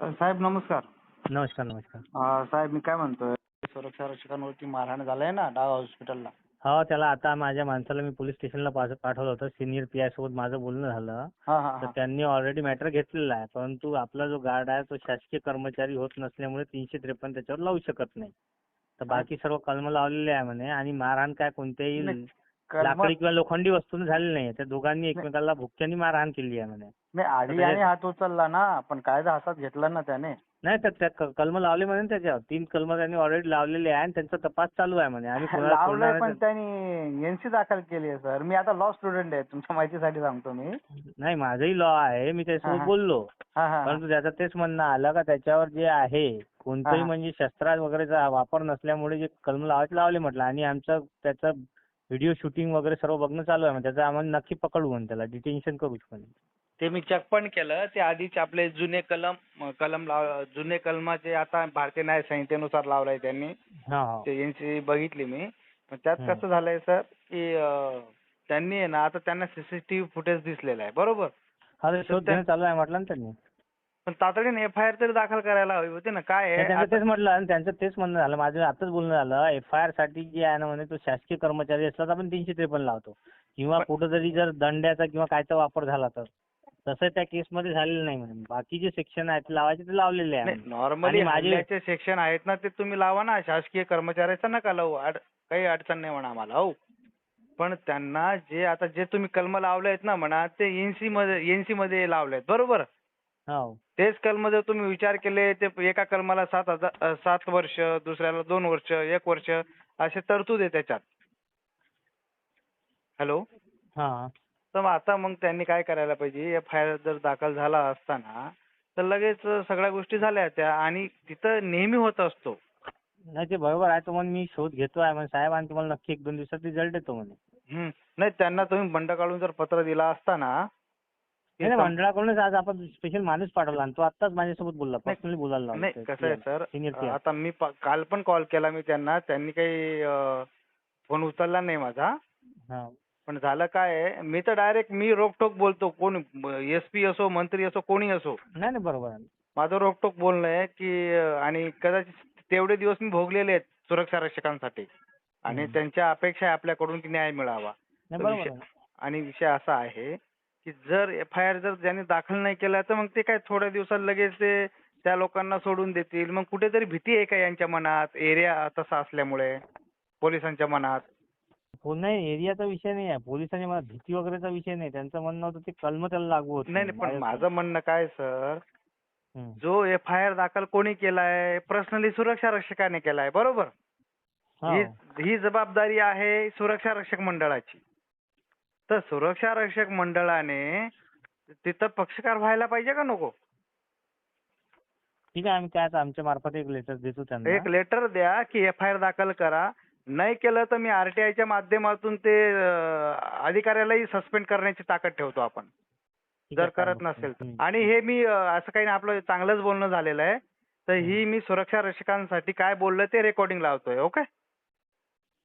साहेब नमस्कार. नमस्कार नमस्कार. अ, साहेब मी काय म्हणतोय सुरक्षा रक्षकांवरती मारहाण झालंय ना डाव हॉस्पिटलला. हो त्याला आता माझ्या माणसाला मी पोलीस स्टेशनला पास- पाठवलं होतं सिनियर पी आय सोबत माझं बोलणं झालं. हा हा तर हा त्यांनी ऑलरेडी मॅटर घेतलेला आहे परंतु आपला जो गार्ड आहे तो शासकीय कर्मचारी होत नसल्यामुळे तीनशे त्रेपन्न त्याच्यावर लावू शकत नाही. तर बाकी सर्व कलम लावलेले आहे म्हणे आणि मारहाण काय कोणत्याही नाही, लाकडी किंवा लोखंडी वस्तूने झालेली नाही. त्या दोघांनी एकमेकाला भुक्क्यांनी मारहाण केली आहे म्हणे नाही आधी आणि हात उचलला ना पण कायदा हातात घेतला ना त्याने. नाही तर त्या कलम लावले म्हणे त्याच्यावर. तीन कलम त्यांनी ऑलरेडी लावलेले आहे आणि त्यांचा तपास चालू आहे म्हणे. आणि लावलंय पण त्यांनी एनसी दाखल केली आहे सर मी आता लॉ स्टुडंट आहे तुमच्या माहितीसाठी सांगतो मी. नाही माझंही लॉ आहे. मी त्याच्यासोबत. बोललो. परंतु त्याचं तेच म्हणणं आलं का त्याच्यावर जे आहे कोणतंही. म्हणजे शस्त्र वगैरेचा वापर नसल्यामुळे जे कलम लावायचे लावले म्हटलं. आणि आमचं त्याचं व्हिडिओ शूटिंग वगैरे सर्व बघणं चालू आहे त्याचं आम्हाला नक्की पकडू म्हणे त्याला डिटेन्शन करूच म्हणे ते मी चेक पण केलं ते आधीचे आपले जुने कलम कलम लाव जुने कलमाचे आता भारतीय न्याय संहितेनुसार लावलाय त्यांनी. हा हा. ते एनसी बघितली मी. पण त्यात. कसं झालंय सर की अ, त्यांनी आहे ना आता त्यांना सीसीटीव्ही फुटेज दिसलेलं आहे बरोबर? हा ते शोध घेणं चालू आहे म्हटलं ना त्यांनी. पण तातडीने एफ आय आर तरी दाखल करायला हवी होती ना. काय आहे? त्यांचं तेच म्हटलं आणि त्यांचं तेच म्हणणं झालं. माझं आताच बोलणं झालं. एफ आय आरसाठी जे आहे ना म्हणे तो शासकीय कर्मचारी असला तर आपण तीनशे त्रेपन्न लावतो. किंवा पण- कुठं जरी जर दंड्याचा किंवा कायचा वापर झाला तर. तसं त्या केसमध्ये झालेलं नाही म्हणे. बाकी जे सेक्शन आहेत ते लावायचे ते लावलेले आहे. नॉर्मली आणि माझे- हल्ल्याचे सेक्शन आहेत ना ते तुम्ही लावा ना. शासकीय कर्मचाऱ्याचं नका लावू. काही अडचण नाही म्हणा आम्हाला हो. पण त्यांना जे आता जे तुम्ही कलम लावले आहेत ना म्हणा ते एनसी मध्ये एनसी मध्ये लावले आहेत बरोबर? हो. तेच कलम जर तुम्ही विचार केले ते एका कलमाला सात हजार सात वर्ष दुसऱ्याला दोन वर्ष एक वर्ष असे तरतूद आहे त्याच्यात. हॅलो? हा. तर मग आता मग त्यांनी काय करायला पाहिजे? एफ आय आर जर दाखल झाला असताना तर लगेच सगळ्या गोष्टी झाल्या त्या आणि तिथं नेहमी होत असतो. नाही ते बरोबर आहे. तो म्हणे मी शोध घेतोय म्हणे साहेब आणि तुम्हाला नक्की एक दोन दिवसात रिझल्ट देतो म्हणे. हम्म. नाही त्यांना तुम्ही बंड काढून जर पत्र दिला असताना नाही नाही, मंडळाकडूनच आज आपण स्पेशल माणूस पाठवला आणि तो आत्ताच माझ्यासोबत बोलला पर्सनली बोलायला लावलं नाही कसं आहे सर आता मी काल पण कॉल केला मी त्यांना त्यांनी काही फोन उचलला नाही माझा. पण झालं काय मी तर डायरेक्ट मी रोकटोक बोलतो कोण एस पी असो मंत्री असो कोणी असो. नाही नाही बरोबर माझं रोकटोक बोलणं आहे की आणि कदाचित तेवढे दिवस मी भोगलेले आहेत सुरक्षा रक्षकांसाठी. आणि. त्यांच्या अपेक्षा आहे आपल्याकडून की न्याय मिळावा. आणि विषय असा आहे की जर एफ आय आर जर ज्यांनी दाखल नाही केला तर मग ते काय थोड्या दिवसात लगेच ते त्या लोकांना सोडून देतील? मग कुठेतरी भीती आहे का यांच्या मनात? एरिया तसा असल्यामुळे पोलिसांच्या मनात? हो नाही एरियाचा विषय नाही आहे. पोलिसांच्या मला भीती वगैरेचा विषय नाही. त्यांचं म्हणणं होतं ते कलम त्याला लागू होत. नाही नाही पण माझं म्हणणं काय सर? हम्म. जो एफ आय आर दाखल कोणी केलाय पर्सनली सुरक्षा रक्षकाने केलाय बरोबर? हो. ही ही जबाबदारी आहे सुरक्षा रक्षक मंडळाची. तर सुरक्षा रक्षक मंडळाने तिथं पक्षकार व्हायला पाहिजे का नको? ठीक आहे आम्ही काय आता आमच्या मार्फत एक लेटर देतो त्यांना. एक लेटर द्या की एफ आय आर दाखल करा. नाही केलं तर मी आरटीआयच्या माध्यमातून ते अं, अधिकाऱ्यालाही सस्पेंड करण्याची ताकद ठेवतो आपण. ठीक जर आहे, करत चालेल. नसेल तर. आणि हे मी अं, असं काही नाही आपलं चांगलंच बोलणं झालेलं आहे. तर ही मी सुरक्षा रक्षकांसाठी काय बोललं ते रेकॉर्डिंग लावतोय ओके?